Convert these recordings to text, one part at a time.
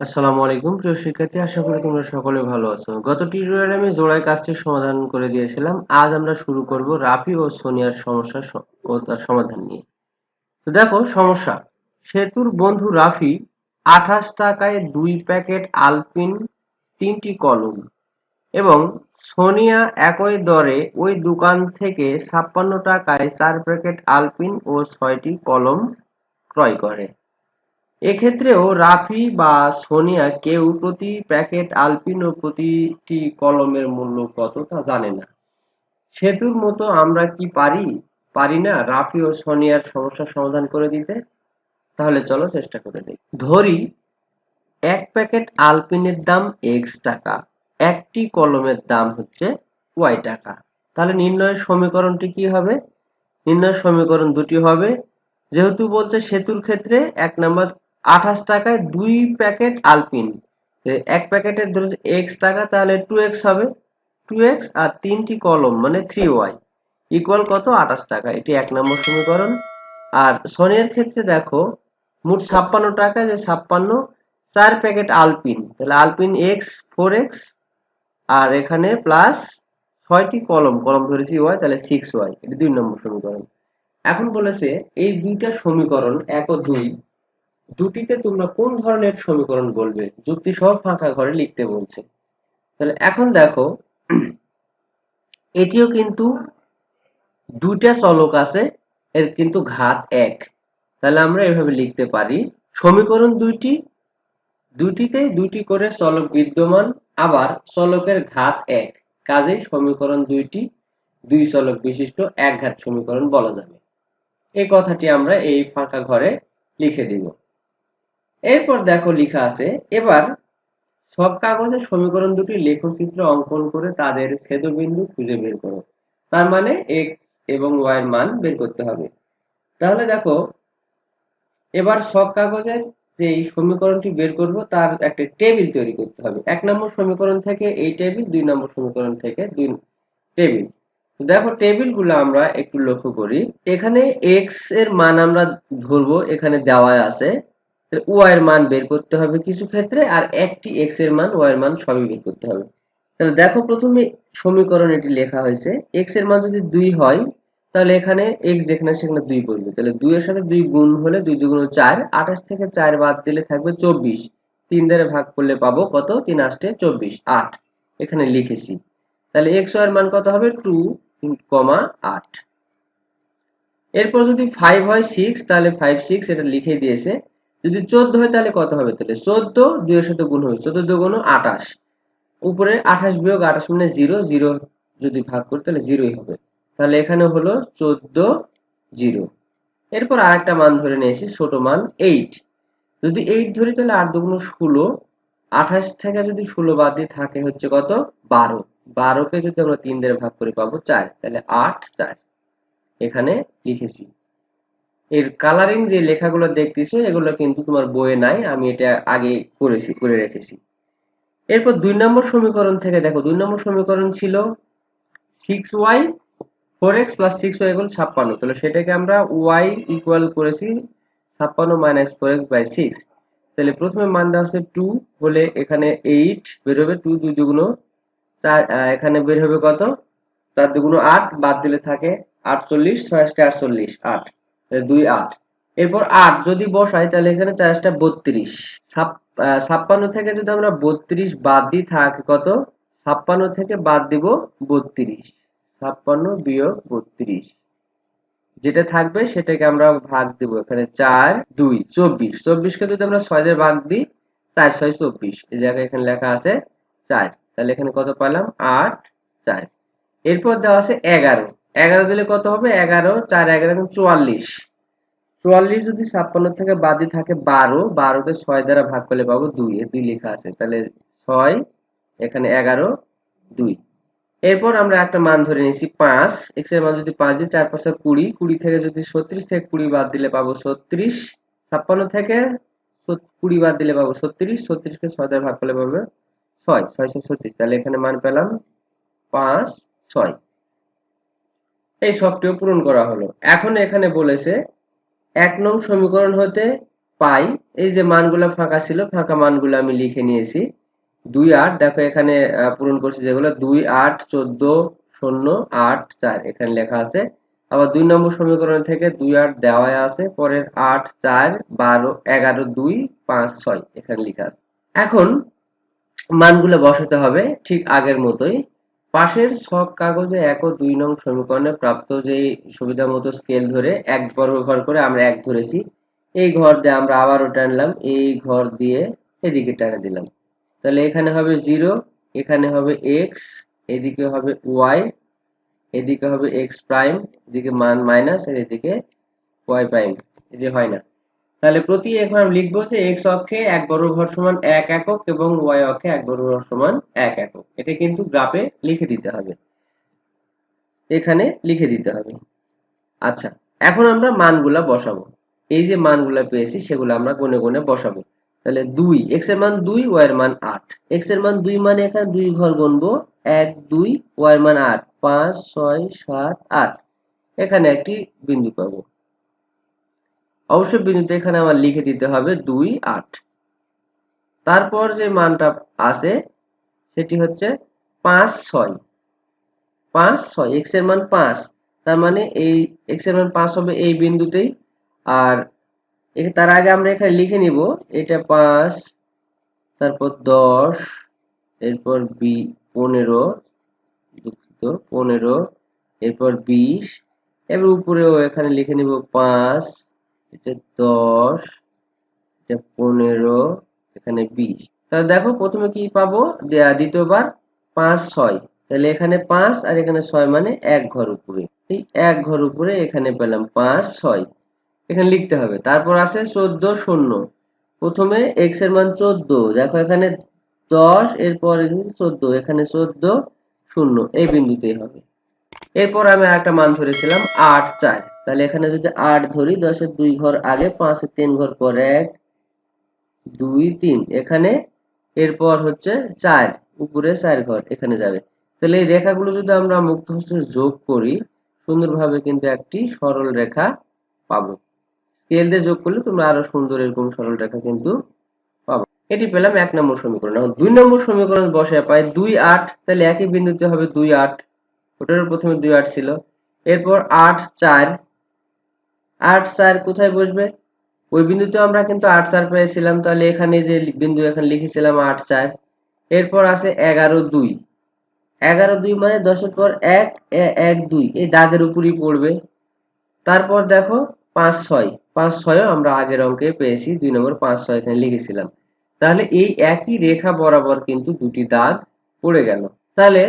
আসসালামু আলাইকুম। প্রিয় শিক্ষার্থী, আশা করি তোমরা সকলে ভালো আছো। গত টিউটোরিয়ালে আমি জোড়ায় কাজটির সমাধান করে দিয়েছিলাম। আজ আমরা শুরু করব রাফি ও সোনিয়ার সমস্যা ও তার সমাধান নিয়ে। তো দেখো, সমস্যা। সেতুর বন্ধু রাফি আঠাশ টাকায় দুই প্যাকেট আলপিন, তিনটি কলম এবং সোনিয়া একই দরে ওই দোকান থেকে ছাপ্পান্ন টাকায় চার প্যাকেট আলপিন ও ছয়টি কলম ক্রয় করে। এক্ষেত্রেও রাফি বা সোনিয়া কেউ প্রতি প্যাকেট আলপিন প্রতিটি কলমের মূল্য কত তা জানে না? সেতুর মতো আমরা কি পারি? পারি না রাফি ও সোনিয়ার সমস্যা সমাধান করে দিতে? তাহলে চলো চেষ্টা করে দেখি। ধরি, এক প্যাকেট আলপিনের দাম এক্স টাকা, একটি কলমের দাম হচ্ছে ওয়াই টাকা। তাহলে নির্ণয়ের সমীকরণটি কি হবে? নির্ণয়ের সমীকরণ দুটি হবে। যেহেতু বলছে সেতুর ক্ষেত্রে এক নম্বর আঠাশ টাকায় দুই প্যাকেট আলপিন। এক প্যাকেটের ধরুন এক্স টাকা, তাহলে টু এক্স হবে। টু এক্স আর তিনটি কলম মানে থ্রি ওয়াই ইকুয়াল কত? আঠাশ টাকা। এটি এক নম্বর সমীকরণ। আর সনের ক্ষেত্রে দেখো, মোট ছাপ্পান্ন টাকা, যে ছাপ্পান্ন, চার প্যাকেট আলপিন। তাহলে আলপিন এক্স ফোর এক্স আর এখানে প্লাস ছয়টি কলম কলম ধরেছি ওয়াই তাহলে সিক্স ওয়াই এটি দুই নম্বর সমীকরণ। এখন বলেছে, এই দুইটা সমীকরণ, এক ও দুই দুটিতে তোমরা কোন ধরনের সমীকরণ বলবে? যুক্তি সহ ফাঁকা ঘরে লিখতে বলছে। তাহলে এখন দেখো, এটিও কিন্তু দুইটা চলক আছে, এর কিন্তু ঘাত এক। তাহলে আমরা এভাবে লিখতে পারি, সমীকরণ দুইটি, দুটিতে দুটি করে চলক বিদ্যমান, আবার চলকের ঘাত এক। কাজেই সমীকরণ দুইটি, দুই চলক বিশিষ্ট, এক ঘাত সমীকরণ বলা যাবে। এই কথাটি আমরা এই ফাঁকা ঘরে লিখে দিব। এরপর দেখো লেখা আছে, এবার সব কাগজে সমীকরণ দুটি লেখচিত্র অঙ্কন করে তাদের ছেদবিন্দু খুঁজে বের করো। তার মানে এক্স এবং ওয়াই এর মান বের করতে হবে। তাহলে দেখো, এবার সব কাগজের যে এই সমীকরণটি বের করব, তার একটা টেবিল তৈরি করতে হবে। এক নম্বর সমীকরণ থেকে এই টেবিল, দুই নম্বর সমীকরণ থেকে দুই টেবিল। দেখো, টেবিলগুলো আমরা একটু লক্ষ্য করি। এখানে এক্সের মান আমরা ধরবো, এখানে দেওয়া আছে ওয়াই এর মান বের করতে হবে কিছু ক্ষেত্রে আর একটি এক্সের মান ওয়াই এর মান সবই বের করতে হবে। তাহলে দেখো প্রথমে সমীকরণ এটি লেখা হয়েছে। এক্সের মান যদি দুই হয়, তাহলে এখানে এক্স যেখানে সেখানে দুই পড়বে। তাহলে দুই এর সাথে দুই গুণ হলে দুই দুগুণ চার, আঠাশ থেকে চার বাদ দিলে থাকবে চব্বিশ। তিন দ্বারা ভাগ করলে পাবো কত? তিন আসতে চব্বিশ, আট। এখানে লিখেছি। তাহলে এক্সের মান কত হবে? টু কমা আট। এরপর যদি ফাইভ হয় সিক্স তাহলে ফাইভ সিক্স এটা লিখে দিয়েছে। যদি চোদ্দ হয় তাহলে কত হবে তাহলে? চোদ্দ দুইয়ের সাথে গুণ হবে। চোদ্দ গুণ আঠাশ। উপরে আঠাশ বিয়োগ আঠাশ মানে জিরো। জিরো যদি ভাগ করি তাহলে জিরোই হবে। তাহলে এখানে হলো চোদ্দ জিরো। এরপর আর একটা মান ধরে নিয়েছি ছোট মান এইট যদি এইট ধরি তাহলে আট দুগুণ ষোলো। আঠাশ থেকে যদি ষোলো বাদ দিয়ে থাকে হচ্ছে কত? বারো। বারোকে যদি আমরা তিন দিয়ে ভাগ করে পাবো চার। তাহলে আট চার। এখানে লিখেছি। এর কালারিং যে লেখাগুলো দেখতেছো, এগুলো কিন্তু তোমার বইয়ে নাই, আমি এটা আগে করেছি, করে রেখেছি। এরপর দুই নম্বর সমীকরণ থেকে দেখো, দুই নম্বর সমীকরণ ছিল six Y four X plus six Y equal ছাপ্পান্ন। তাহলে সেটাকে আমরা ওয়াই ইকুয়াল করেছি ছাপ্পান্ন minus four X by six তাহলে প্রথমে মান দেওয়া হচ্ছে টু হলে এখানে এইট বের হবে টু দুই দুগুণ চার এখানে বের হবে কত? চার দুগুণ আট বাদ দিলে থাকে আটচল্লিশ, ছয় আটচল্লিশ, আট। দুই আট। এরপর আট যদি বসাই, তাহলে এখানে চারটা বত্রিশ। ছাপ্পান্ন থেকে যদি আমরা বত্রিশ বাদ দিই, থাকে কত? ছাপ্পান্ন থেকে বাদ দিব বত্রিশ। ছাপ্পান্ন বিয়োগ বত্রিশ। যেটা থাকবে সেটাকে আমরা ভাগ দিব এখানে চার, দুই, চব্বিশ। চব্বিশকে যদি আমরা ছয় ভাগ দিই, চার, ছয়, চব্বিশ। এই জায়গায় এখানে লেখা আছে চার। তাহলে এখানে কত পেলাম আট, চার। এরপর দেওয়া আছে এগারো। এগারো দিলে কত হবে? এগারো, চার, এগারো চুয়াল্লিশ। চুয়াল্লিশ যদি ছাপ্পান্ন থেকে বাদই থাকে বারো, বারোকে ছয় দ্বারা ভাগ করলে পাবো দুই। দুই লেখা আছে। তাহলে ছয়, এখানে এগারো, দুই। এরপর আমরা একটা মান ধরে নিয়েছি পাঁচ। এক্সের মান যদি পাঁচ দিই চার পাঁচটা কুড়ি কুড়ি থেকে যদি ছত্রিশ থেকে কুড়ি বাদ দিলে পাবো ছত্রিশ। ছাপ্পান্ন থেকে কুড়ি বাদ দিলে পাবো ছত্রিশ। ছত্রিশকে ছয় দ্বারা ভাগ করলে পাবো ছয়। ছয়শো ছত্রিশ। তাহলে এখানে মান পেলাম পাঁচ, ছয়। এই শখটিও পূরণ করা হলো। এখন এখানে বলেছে, এক নং সমীকরণ হতে পাই, এই যে মানগুলো ফাঁকা ছিল, ফাঁকা মানগুলো আমি লিখে নিয়েছি। দুই আট, দেখো এখানে পূরণ করছি যেগুলো, দুই আট, চোদ্দ, শূন্য, আট, চার, এখানে লেখা আছে। আবার দুই নম্বর সমীকরণ থেকে দুই আট দেওয়া আছে, পরের আট, চার, বারো, এগারো, দুই, পাঁচ, ছয়, এখানে লেখা আছে। এখন মানগুলো বসাতে হবে ঠিক আগের মতোই। পাশের ছক কাগজে এক ও দুই নং সমীকরণে প্রাপ্ত যে সুবিধা মতো স্কেল ধরে এক বর্গ ঘর করে আমরা এক ধরেছি, এই ঘর দিয়ে আমরা আবারও টানলাম, এই ঘর দিয়ে এদিকে টানে দিলাম। তাহলে এখানে হবে জিরো এখানে হবে এক্স এদিকে হবে ওয়াই এদিকে হবে এক্স প্রাইম এদিকে মান মাইনাস আর এদিকে ওয়াই প্রাইম যে হয় না। তাহলে প্রতি আমি লিখব যে এক্স অক্ষে এক বর্গ ঘর সমান এক একক এবং ওয়াই অক্ষে এক বর্গ ঘর সমান এক একক। এটা কিন্তু গ্রাফে লিখে দিতে হবে। এখানে লিখে দিতে হবে। আচ্ছা এখন আমরা মানগুলা বসাবো। এই যে মানগুলা পেয়েছি, সেগুলো আমরা গুনে গুনে বসাবো। তাহলে দুই এক্সের মান দুই ওয়াই এর মান আট। এক্সের মান দুই মানে এখানে দুই ঘর গুনবো। এক, দুই ওয়াই এর মান আট। পাঁচ, ছয়, সাত, আট। এখানে একটি বিন্দু পাবো। অবশ্যই বিন্দুতে এখানে আমার লিখে দিতে হবে দুই আট। তারপর যে মানটা আছে, সেটি হচ্ছে পাঁচ ছয়। পাঁচ ছয় এক্সের মান পাঁচ। তার মানে এই এক্সের মান পাঁচ হবে এই বিন্দুতেই। আর তার আগে আমরা এখানে লিখে নিব, এটা পাঁচ, তারপর দশ, এরপর বি, পনেরো, দুঃখিত, পনেরো, এরপর বিশ, এবার উপরেও এখানে লিখে নিব পাঁচ এটা দশ, এটা পনেরো, এখানে বিশ। তাহলে দেখো প্রথমে কি পাবো? দ্বিতীয়বার পাঁচ, ছয়। তাহলে এখানে পাঁচ আর এখানে ছয় মানে এক ঘর উপরে। এই এক ঘর উপরে এখানে পেলাম পাঁচ, ছয়। এখানে লিখতে হবে। তারপর আছে চোদ্দ, শূন্য। প্রথমে এক্সের মান চোদ্দ। দেখো এখানে দশ, এরপর চোদ্দ। এখানে চোদ্দ, শূন্য। এই বিন্দুতেই হবে। এরপর আমি আরেকটা মান ধরেছিলাম আট, চার। তাহলে এখানে যদি আট ধরি, দশের দুই ঘর আগে, পাঁচের তিন ঘর পরে এক, দুই, তিন। এখানে এরপর হচ্ছে চার, উপরে চার ঘর এখানে যাবে। তাহলে এই রেখাগুলো যদি আমরা মুক্ত হস্তে যোগ করি, সুন্দরভাবে কিন্তু একটি সরল রেখা পাবো। স্কেল দিয়ে যোগ করলে তোমরা আরও সুন্দর এরকম সরল রেখা কিন্তু পাবো। এটি পেলাম এক নম্বর সমীকরণ। এখন দুই নম্বর সমীকরণ বসে পাই দুই আট, তাহলে একই বিন্দুতে হবে দুই আট। ওটারও প্রথমে দুই আট ছিল। এরপর আট, চার আট চার কোথায় বসবে? ওই বিন্দুতে আমরা কিন্তু আট চার পেয়েছিলাম। তাহলে এখানে যে বিন্দু এখানে লিখেছিলাম আট চার, এরপর আছে এগারো দুই। এগারো দুই মানে দশের পর এক এক দুই, এই দাগের উপরই পড়বে। তারপর দেখো পাঁচ ছয়, পাঁচ ছয়ও আমরা আগের অঙ্কে পেয়েছি, দুই নম্বর পাঁচ ছয় এখানে লিখেছিলাম। তাহলে এই একই রেখা বরাবর কিন্তু দুটি দাগ পড়ে গেল। তাহলে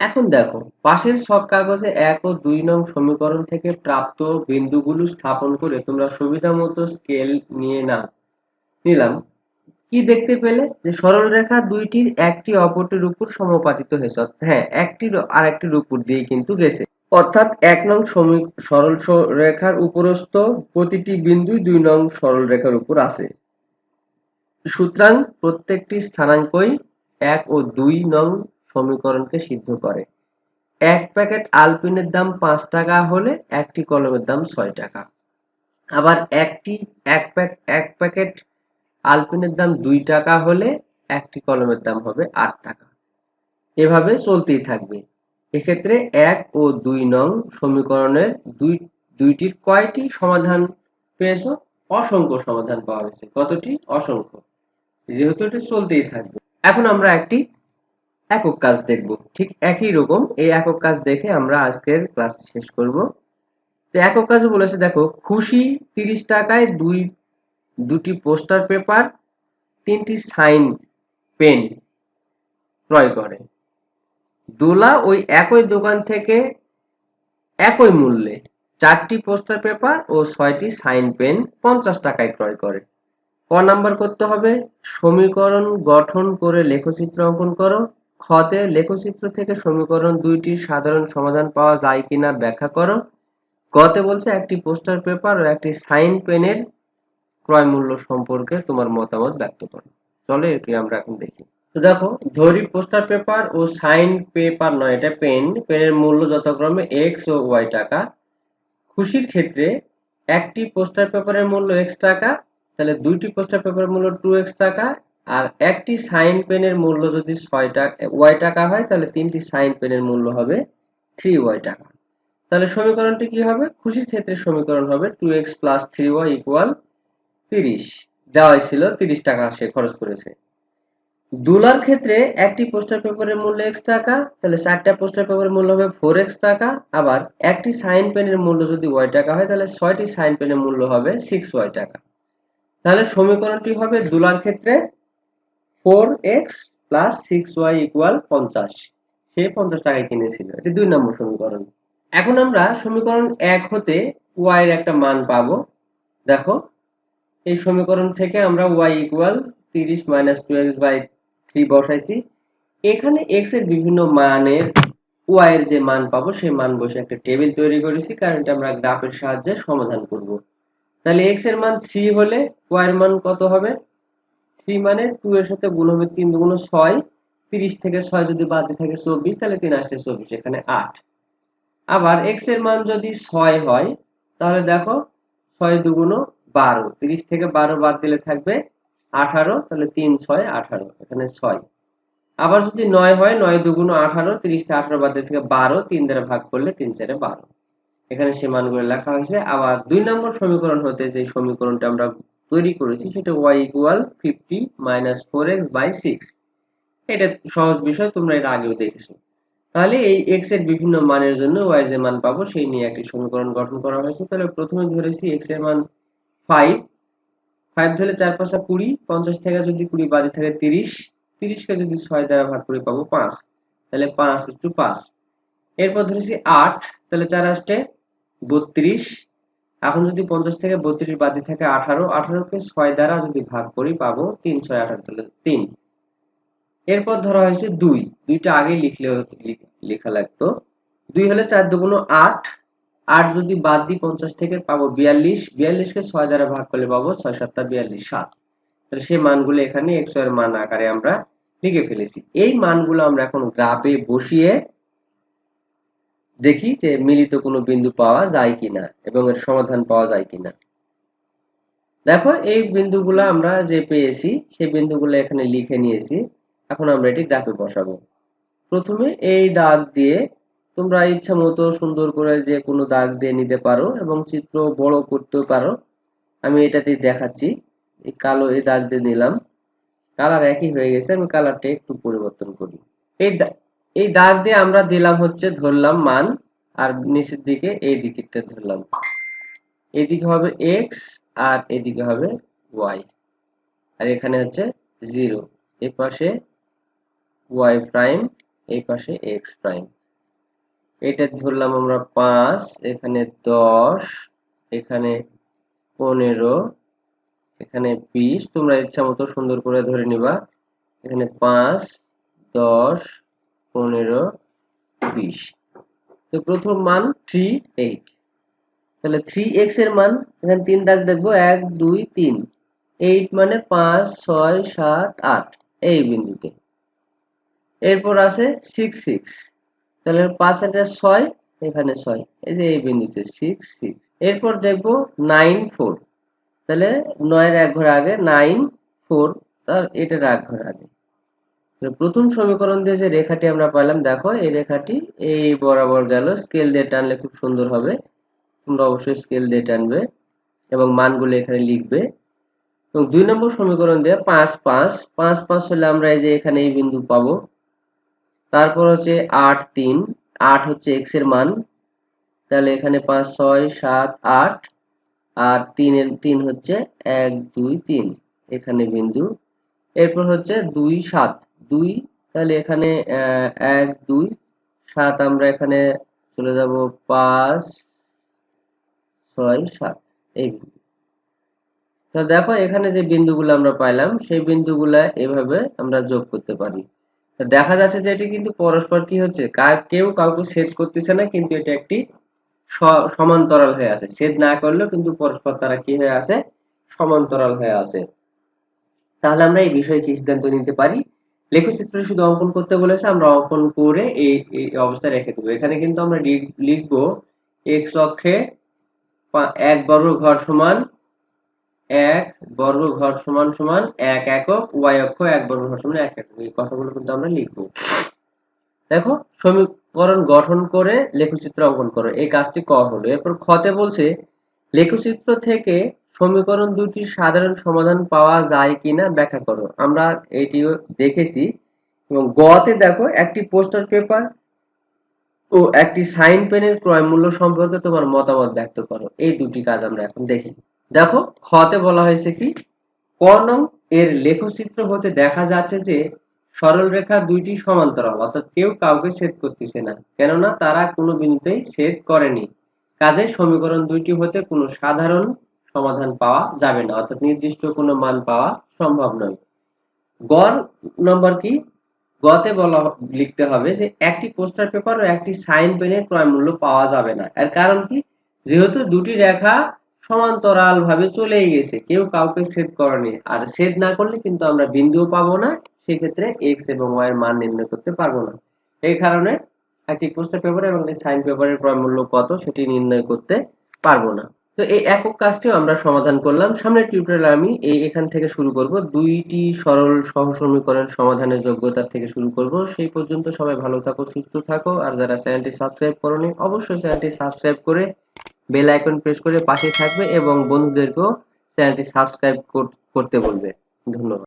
এখন দেখো, পাশের সব কাগজে এক ও দুই নং সমীকরণ থেকে প্রাপ্ত বিন্দুগুলো স্থাপন করে তোমরা সুবিধা মতো স্কেল নিয়ে নাও। নিলাম। কি দেখতে পেলে? যে সরল রেখা দুইটির একটি অপরটির উপর সমপাতিত হয়েছে। হ্যাঁ একটির আরেকটির উপর দিয়ে কিন্তু গেছে। অর্থাৎ এক নং সরল রেখার উপরস্থ প্রতিটি বিন্দু দুই নং সরল রেখার উপর আছে। সুতরাং প্রত্যেকটি স্থানাঙ্কই এক ও দুই নং সমীকরণকে সিদ্ধ করে। এক প্যাকেট আলপিনের দাম পাঁচ টাকা হলে একটি কলমের দাম ছয় টাকা। আবার একটি, এক প্যাক, এক প্যাকেট আলপিনের দাম দুই টাকা হলে একটি কলমের দাম হবে আট টাকা। এভাবে চলতেই থাকবে। এক্ষেত্রে এক ও দুই নং সমীকরণের দুই, দুইটির কয়টি সমাধান পেয়েছ? অসংখ্য সমাধান পাওয়া গেছে। কতটি? অসংখ্য। যেহেতু এটা চলতেই থাকবে। এখন আমরা একটি একক কাজ দেখব। ঠিক একই রকম এই একক কাজ দেখে আমরা আজকের ক্লাস শেষ করব। তো একক কাজ বলেছে, দেখো, খুশি তিরিশ টাকায় দুই, দুটি পোস্টার পেপার, তিনটি সাইন পেন ক্রয় করে। দোলা ওই একই দোকান থেকে একই মূল্যে চারটি পোস্টার পেপার ও ছয়টি সাইন পেন পঞ্চাশ টাকায় ক্রয় করে। ক নাম্বার করতে হবে? সমীকরণ গঠন করে লেখচিত্র অঙ্কন করো। খতে লেখচিত্র থেকে সমীকরণ দুইটির সাধারণ সমাধান পাওয়া যায় কিনা ব্যাখ্যা করো। গতে বলছে একটি পোস্টার পেপার ও একটি সাইন পেনের ক্রয় মূল্য সম্পর্কে তোমার মতামত ব্যক্ত করো। চলো এটি আমরা এখন দেখি। তো দেখো, ধরি পোস্টার পেপার ও সাইন পেপার নয়, এটা পেন। পেনের মূল্য যথাক্রমে এক্স ও ওয়াই টাকা। খুশির ক্ষেত্রে একটি পোস্টার পেপারের মূল্য এক্স টাকা, তাহলে দুইটি পোস্টার পেপারের মূল্য টু এক্স টাকা আর একটি সাইন পেনের মূল্য যদি ছয় টাকা ওয়াই টাকা হয়, তাহলে তিনটি সাইন পেনের মূল্য হবে থ্রি ওয়াই টাকা। তাহলে সমীকরণটি কি হবে? খুশির ক্ষেত্রে সমীকরণ হবে two X plus three Y equal তিরিশ। দেওয়া ছিল তিরিশ টাকা সে খরচ করেছে। দুলার ক্ষেত্রে একটি পোস্টার পেপারের মূল্য এক্স টাকা, তাহলে চারটা পোস্টার পেপারের মূল্য হবে ফোর এক্স টাকা। আবার একটি সাইন পেনের মূল্য যদি ওয়াই টাকা হয়, তাহলে ছয়টি সাইন পেনের মূল্য হবে সিক্স ওয়াই টাকা। তাহলে সমীকরণটি হবে দুলার ক্ষেত্রে four X plus six Y equal পঞ্চাশ। সে পঞ্চাশ টাকায় কিনেছিল। এটি দুই নম্বর সমীকরণ। এখন আমরা সমীকরণ এক হতে ওয়াই এর একটা মান পাবো। দেখো, এই সমীকরণ থেকে আমরা ওয়াই ইকুয়াল তিরিশ মাইনাস টু এক্স থ্রি বসাইছি। এখানে এক্সের বিভিন্ন মানের ওয়াই এর যে মান পাবো, সেই মান বসে একটা টেবিল তৈরি করেছি। কারণ এটা আমরা গ্রাফের সাহায্যে সমাধান করব। তাহলে এক্সের মান থ্রি হলে ওয়াই এর মান কত হবে? থ্রি মানে টু এর সাথে গুণ হবে তিন দুগুণ ছয়, তিরিশ থেকে ছয় যদি বাদ দিয়ে থাকে চব্বিশ, তাহলে তিন আসতে চব্বিশ, এখানে আট। আবার এক্সের মান যদি ছয় হয়, তাহলে দেখো ছয় দুগুণ বারো, তিরিশ থেকে বারো বাদ দিলে থাকবে আঠারো, তাহলে তিন, ছয়, আঠারো, এখানে ছয়। আবার যদি নয় হয়, নয় দুগুণ আঠারো তিরিশটা আঠারো বাদ দিলে থেকে বারো, তিন দ্বারা ভাগ করলে তিন চারে বারো। এখানে সে মানগুলো লেখা হয়েছে। আবার দুই নম্বর সমীকরণ হতে যে সমীকরণটা আমরা তৈরি করেছি, সেটা Y equal fifty minus four X by six এটা সহজ বিষয়, তোমরা এর আগেও দেখেছ। তাহলে এই এক্সের বিভিন্ন মানের জন্য ওয়াই এর মান পাবো, সেই নিয়ে একটি সমীকরণ গঠন করা হয়েছে। তাহলে প্রথমে ধরেছি এক্সের মান ফাইভ ফাইভ ধরলে চার পাঁচটা কুড়ি, পঞ্চাশ থেকে যদি কুড়ি বাদে থাকে তিরিশ, তিরিশকে যদি ছয় দ্বারা ভাগ করে পাবো পাঁচ। তাহলে পাঁচ একটু পাঁচ। এরপর ধরেছি আট, তাহলে চার আসটে বত্রিশ। এখন যদি পঞ্চাশ থেকে বত্রিশ বাদ বাদে থাকে আঠারো, আঠারোকে ছয় দ্বারা যদি ভাগ করি পাবো তিন, ছয়, আঠারো, তাহলে তিন। এরপর ধরা হয়েছে দুই। দুইটা আগে লিখলে লেখা লাগতো। দুই হলে চার দুগুণ আট। আট যদি বাদ দিই পঞ্চাশ থেকে পাবো বিয়াল্লিশ। বিয়াল্লিশকে ছয় দ্বারা ভাগ করলে পাবো ছয় সাতটা বিয়াল্লিশ, সাত। তাহলে সেই মানগুলো এখানে একশো এর মান আকারে আমরা লিখে ফেলেছি। এই মানগুলো আমরা এখন গ্রাফে বসিয়ে দেখি যে মিলিত কোনো বিন্দু পাওয়া যায় কিনা এবং এর সমাধান পাওয়া যায় কিনা। দেখো, এই বিন্দুগুলো আমরা যে পেয়েছি, সেই বিন্দুগুলো এখানে লিখে নিয়েছি। এখন আমরা এটি গ্রাফে বসাবো। প্রথমে এই দাগ দিয়ে তোমরা ইচ্ছা মতো সুন্দর করে যে কোনো দাগ দিয়ে নিতে পারো এবং চিত্র বড় করতেও পারো। আমি এটাতে দেখাচ্ছি। এই কালো এই দাগ দিয়ে নিলাম। কালার একই হয়ে গেছে, আমি কালারটা একটু পরিবর্তন করি। এই এই দাগ দিয়ে আমরা দিলাম হচ্ছে ধরলাম মান, আর নিচের দিকে এই দিকটা ধরলাম। এদিকে হবে এক্স আর এদিকে হবে ওয়াই আর এখানে হচ্ছে জিরো এই পাশে ওয়াই প্রাইম এই পাশে এক্স প্রাইম এটা ধরলাম আমরা পাঁচ, এখানে দশ, এখানে পনেরো, এখানে বিশ। তোমরা ইচ্ছা মতো সুন্দর করে ধরে নিবা। এখানে পাঁচ, দশ পনেরো, বিশ। তো প্রথম মান থ্রি এইট তাহলে থ্রি এক্সের মান এখানে তিন দাগ দেখব, এক, দুই, তিন। এইট মানে পাঁচ, ছয়, সাত, আট, এই বিন্দুতে। এরপর আছে সিক্স সিক্স তাহলে পাঁচ একটা ছয়, এখানে ছয়। এই যে এই বিন্দুতে সিক্স সিক্স এরপর দেখব নাইন ফোর তাহলে নয়ের এক ঘর আগে নাইন ফোর তার এটার এক ঘর আগে। প্রথম সমীকরণ দিয়ে যে রেখাটি আমরা পাইলাম, দেখো, এই রেখাটি এই বরাবর গেল। স্কেল দিয়ে টানলে খুব সুন্দর হবে। তোমরা অবশ্যই স্কেল দিয়ে টানবে এবং মানগুলো এখানে লিখবে। এবং দুই নম্বর সমীকরণ দিয়ে পাঁচ পাঁচ পাঁচ পাঁচ হলে আমরা এই যে এখানে এই বিন্দু পাবো। তারপর হচ্ছে আট তিন, আট হচ্ছে এক্সের মান। তাহলে এখানে পাঁচ, ছয়, সাত, আট, আর তিনের, তিন হচ্ছে এক, দুই, তিন, এখানে বিন্দু। এরপর হচ্ছে দুই, সাত। দুই, তাহলে এখানে এক, দুই, সাত, আমরা এখানে চলে যাব পাঁচ, ছয়, সাত, এই তো দেখো, এখানে যে বিন্দুগুলো আমরা পাইলাম, সেই বিন্দুগুলা এভাবে আমরা যোগ করতে পারি। দেখা যাচ্ছে যে এটি কিন্তু পরস্পর কি হচ্ছে? কেউ কাউকে ছেদ করতেছে না, কিন্তু এটা একটি সমান্তরাল হয়ে আছে। ছেদ না করলেও কিন্তু পরস্পর তারা কি হয়ে আছে? সমান্তরাল হয়ে আছে। তাহলে আমরা এই বিষয়ে কি সিদ্ধান্ত নিতে পারি? লেখচিত্র শুধু অঙ্কন করতে বলেছে, আমরা অঙ্কন করে এই অবস্থায় রেখে দেবো। এখানে কিন্তু আমরা লিখব এক্স অক্ষে এক বর্গ ঘর সমান এক বর্গ ঘর সমান সমান এক একক ওয়াই অক্ষ এক বর্গ ঘর সমান এক একক। এই কথাগুলো কিন্তু আমরা লিখব। দেখো, সমীকরণ গঠন করে লেখচিত্র অঙ্কন করো। এই কাজটি ক হলো। এরপর খতে বলছে, লেখচিত্র থেকে সমীকরণ দুটির সাধারণ সমাধান পাওয়া যায় কিনা ব্যাখ্যা করো। আমরা এটিও দেখেছি এবং গতে দেখো একটি পোস্টার পেপার ও একটি সাইন পেনের ক্রয় মূল্য সম্পর্কে তোমার মতামত ব্যক্ত করো। এই দুটি কাজ আমরা এখন দেখি। দেখো, খতে বলা হয়েছে কি, ক নং এর লেখচিত্র হতে দেখা যাচ্ছে যে সরল রেখা দুইটি সমান্তরাল, অর্থাৎ কেউ কাউকে ছেদ করতেছে না, কেননা তারা কোনো বিন্দুতেই ছেদ করেনি। কাজে সমীকরণ দুইটি হতে কোনো সাধারণ সমাধান পাওয়া যাবে না, অর্থাৎ নির্দিষ্ট কোনো মান পাওয়া সম্ভব নয়। গড় নম্বর কি? গতে বলা, লিখতে হবে যে একটি পোস্টার পেপার ও একটি সাইন পেনের ক্রয় মূল্য পাওয়া যাবে না। এর কারণ কি? যেহেতু দুটি রেখা সমান্তরাল ভাবে চলেই গেছে, কেউ কাউকে ছেদ করেনি। আর ছেদ না করলে কিন্তু আমরা বিন্দুও পাবো না, সেক্ষেত্রে এক্স এবং ওয়াই এর মান নির্ণয় করতে পারব না। এই কারণে একটি পোস্টার পেপার এবং একটি সাইন পেপারের ক্রয় মূল্য কত সেটি নির্ণয় করতে পারব না। তো এই একক কাজটিও আমরা সমাধান করলাম। সামনের টিউটোরিয়ালে আমি এই এখান থেকে শুরু করব। দুইটি সরল সহসমীকরণ সমাধানের যোগ্যতা থেকে শুরু করব। সেই পর্যন্ত সবাই ভালো থাকো, সুস্থ থাকো। আর যারা চ্যানেলটি সাবস্ক্রাইব করনি, অবশ্যই চ্যানেলটি সাবস্ক্রাইব করে বেল আইকন প্রেস করে পাশে থাকবে এবং বন্ধুদেরকেও চ্যানেলটি সাবস্ক্রাইব করতে বলবে। ধন্যবাদ।